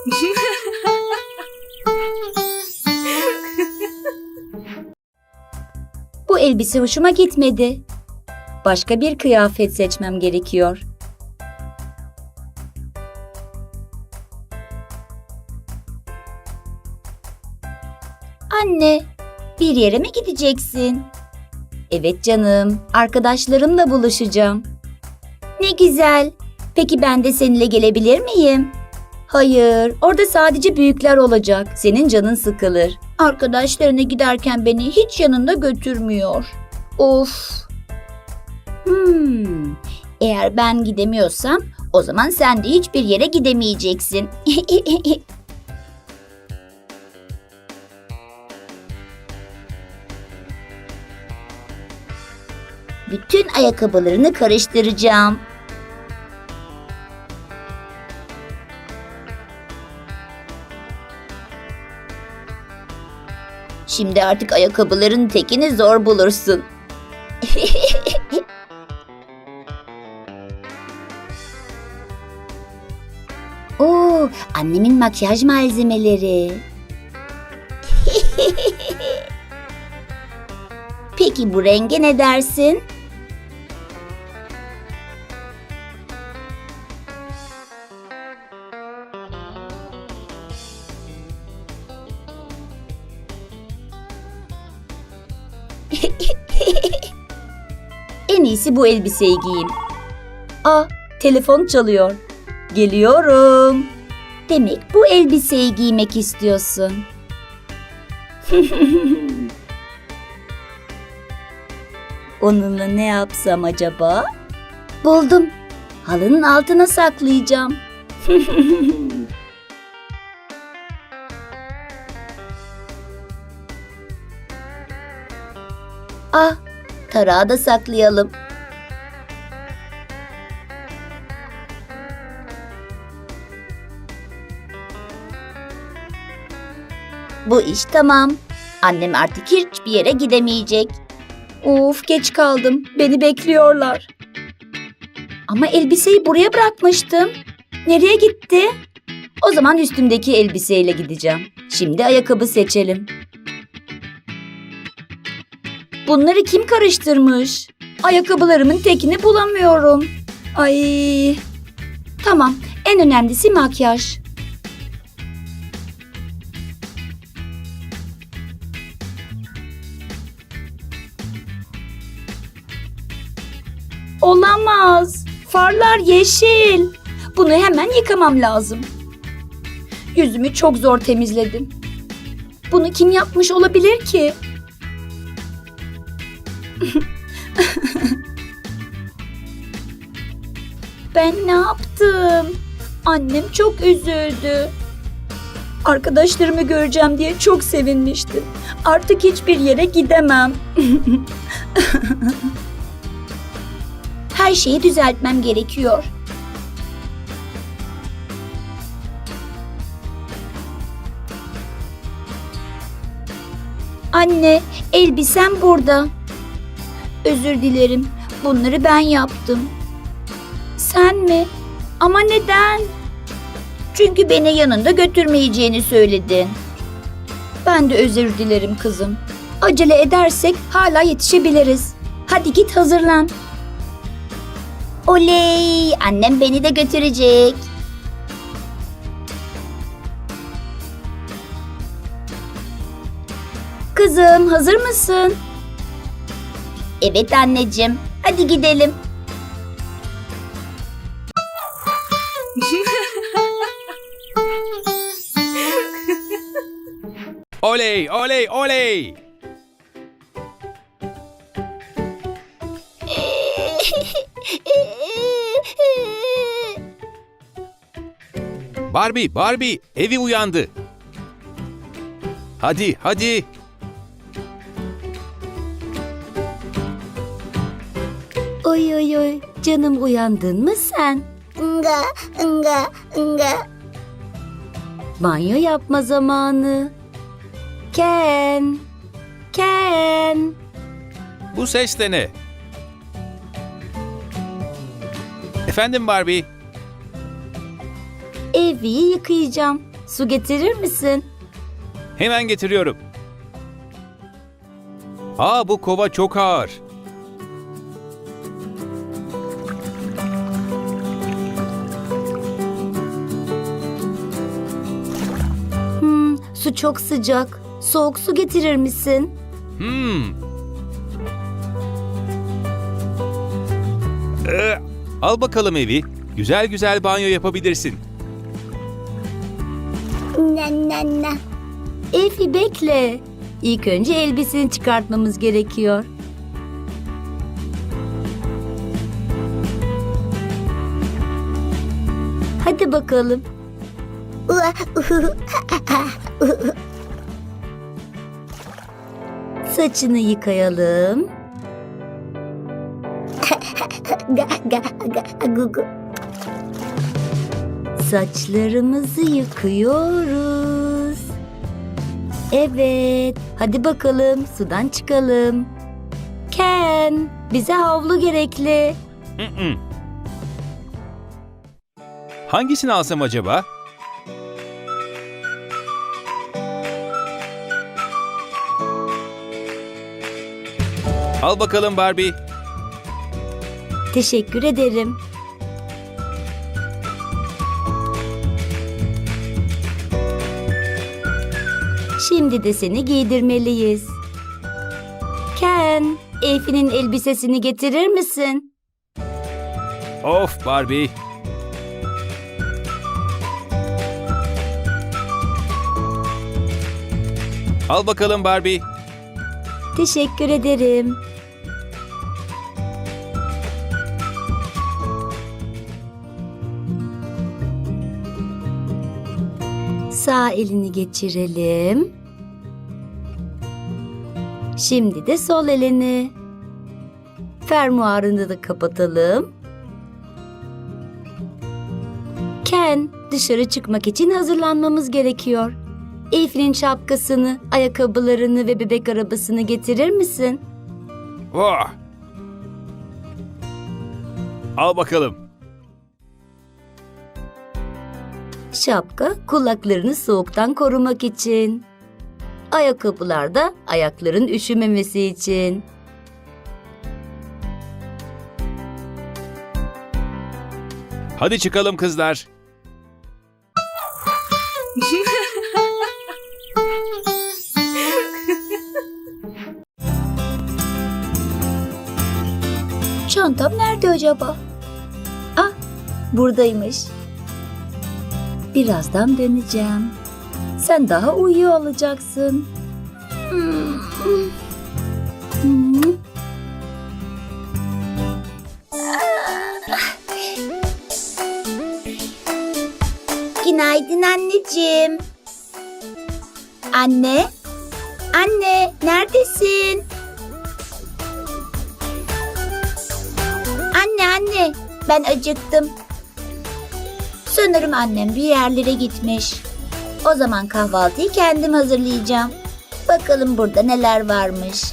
Bu elbise hoşuma gitmedi. Başka bir kıyafet seçmem gerekiyor. Anne, bir yere mi gideceksin? Evet canım, arkadaşlarımla buluşacağım. Ne güzel. Peki ben de seninle gelebilir miyim? Hayır, orada sadece büyükler olacak. Senin canın sıkılır. Arkadaşlarına giderken beni hiç yanında götürmüyor. Of. Hmm. Eğer ben gidemiyorsam o zaman sen de hiçbir yere gidemeyeceksin. Bütün ayakkabılarını karıştıracağım. Şimdi artık ayakkabıların tekini zor bulursun. Oo, annemin makyaj malzemeleri. Peki bu renge ne dersin? İyisi bu elbiseyi giyeyim. Aa, telefon çalıyor. Geliyorum. Demek bu elbiseyi giymek istiyorsun. Onunla ne yapsam acaba? Buldum. Halının altına saklayacağım. ah, tarağı da saklayalım. Bu iş tamam. Annem artık hiçbir yere gidemeyecek. Of geç kaldım. Beni bekliyorlar. Ama elbiseyi buraya bırakmıştım. Nereye gitti? O zaman üstümdeki elbiseyle gideceğim. Şimdi ayakkabı seçelim. Bunları kim karıştırmış? Ayakkabılarımın tekini bulamıyorum. Ay. Tamam, en önemlisi makyaj. Olamaz. Farlar yeşil. Bunu hemen yıkamam lazım. Yüzümü çok zor temizledim. Bunu kim yapmış olabilir ki? ben ne yaptım? Annem çok üzüldü. Arkadaşlarımı göreceğim diye çok sevinmiştim. Artık hiçbir yere gidemem. Her şeyi düzeltmem gerekiyor. Anne, elbisem burada. Özür dilerim. Bunları ben yaptım. Sen mi? Ama neden? Çünkü beni yanında götürmeyeceğini söyledin. Ben de özür dilerim kızım. Acele edersek hala yetişebiliriz. Hadi git hazırlan. Oley! Annem beni de götürecek. Kızım hazır mısın? Evet anneciğim. Hadi gidelim. Oley, oley, oley! Barbie, Barbie, evi uyandı. Hadi, hadi. Oy oy oy canım uyandın mı sen? Nga, nga, nga. Banyo yapma zamanı. Ken. Ken. Bu ses de ne? Efendim Barbie, Evi yıkayacağım. su getirir misin? Hemen getiriyorum. Aa bu kova çok ağır. Hmm, su çok sıcak. Soğuk su getirir misin? Hmm. Ee, al bakalım evi. Güzel güzel banyo yapabilirsin. Na. Efi bekle. İlk önce elbiseni çıkartmamız gerekiyor. Hadi bakalım. Saçını yıkayalım. Ga ga ga gu gu. Saçlarımızı yıkıyoruz. Evet, hadi bakalım sudan çıkalım. Ken, bize havlu gerekli. Hangisini alsam acaba? Al bakalım Barbie. Teşekkür ederim. Şimdi de seni giydirmeliyiz. Ken, Elfi'nin elbisesini getirir misin? Of Barbie. Al bakalım Barbie. Teşekkür ederim. Sağ elini geçirelim. Şimdi de sol elini. Fermuarını da kapatalım. Ken, dışarı çıkmak için hazırlanmamız gerekiyor. Elif'in şapkasını, ayakkabılarını ve bebek arabasını getirir misin? Oh. Al bakalım. Şapka kulaklarını soğuktan korumak için. Ayakkabılar da ayakların üşümemesi için. Hadi çıkalım kızlar. Çantam nerede acaba? Ah, buradaymış. Birazdan döneceğim. Sen daha uyuyor olacaksın. Günaydın anneciğim. Anne, Anne neredesin? Anne anne ben acıktım. Sanırım annem bir yerlere gitmiş. O zaman kahvaltıyı kendim hazırlayacağım. Bakalım burada neler varmış.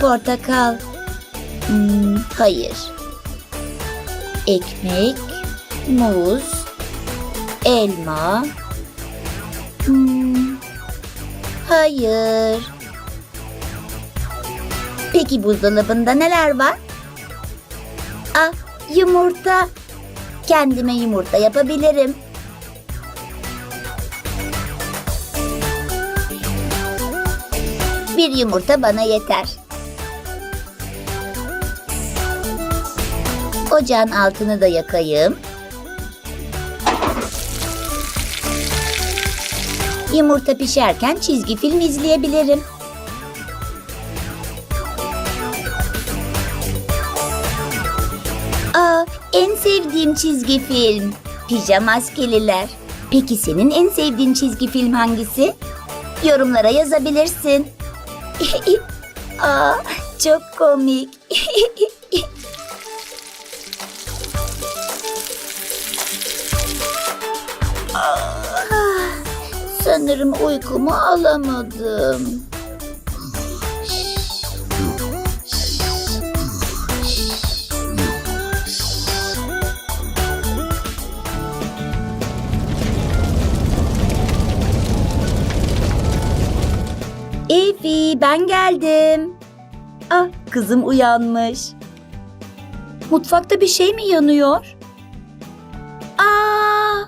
Portakal. Hmm, hayır. Ekmek, muz, elma. Hmm, hayır. Peki buzdolabında neler var? Ah, yumurta. Kendime yumurta yapabilirim. Bir yumurta bana yeter. Ocağın altını da yakayım. Yumurta pişerken çizgi film izleyebilirim. Aa, en sevdiğim çizgi film. Pijamaskeliler. Peki senin en sevdiğin çizgi film hangisi? Yorumlara yazabilirsin. Aa, çok komik. Ah, Sanırım uykumu alamadım. Ben geldim. Ah kızım uyanmış. Mutfakta bir şey mi yanıyor? Aa!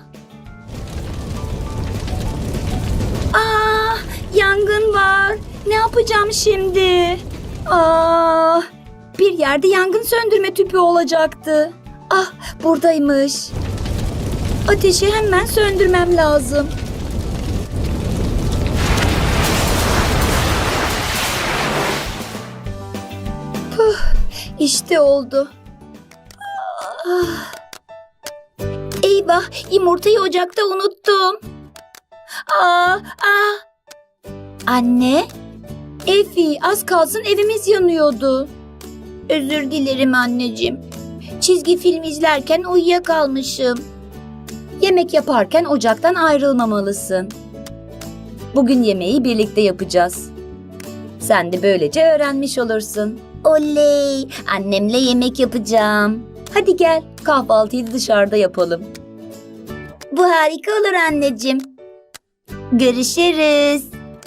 Aa! Yangın var. Ne yapacağım şimdi? Aa! Bir yerde yangın söndürme tüpü olacaktı. Ah buradaymış. Ateşi hemen söndürmem lazım. İşte oldu. Ah. Eyvah yumurtayı ocakta unuttum. Aa, aa. Anne, Efi az kalsın evimiz yanıyordu. Özür dilerim anneciğim. Çizgi film izlerken uyuyakalmışım. Yemek yaparken ocaktan ayrılmamalısın. Bugün yemeği birlikte yapacağız. Sen de böylece öğrenmiş olursun. Oley! Annemle yemek yapacağım. Hadi gel kahvaltıyı dışarıda yapalım. Bu harika olur anneciğim. Görüşürüz.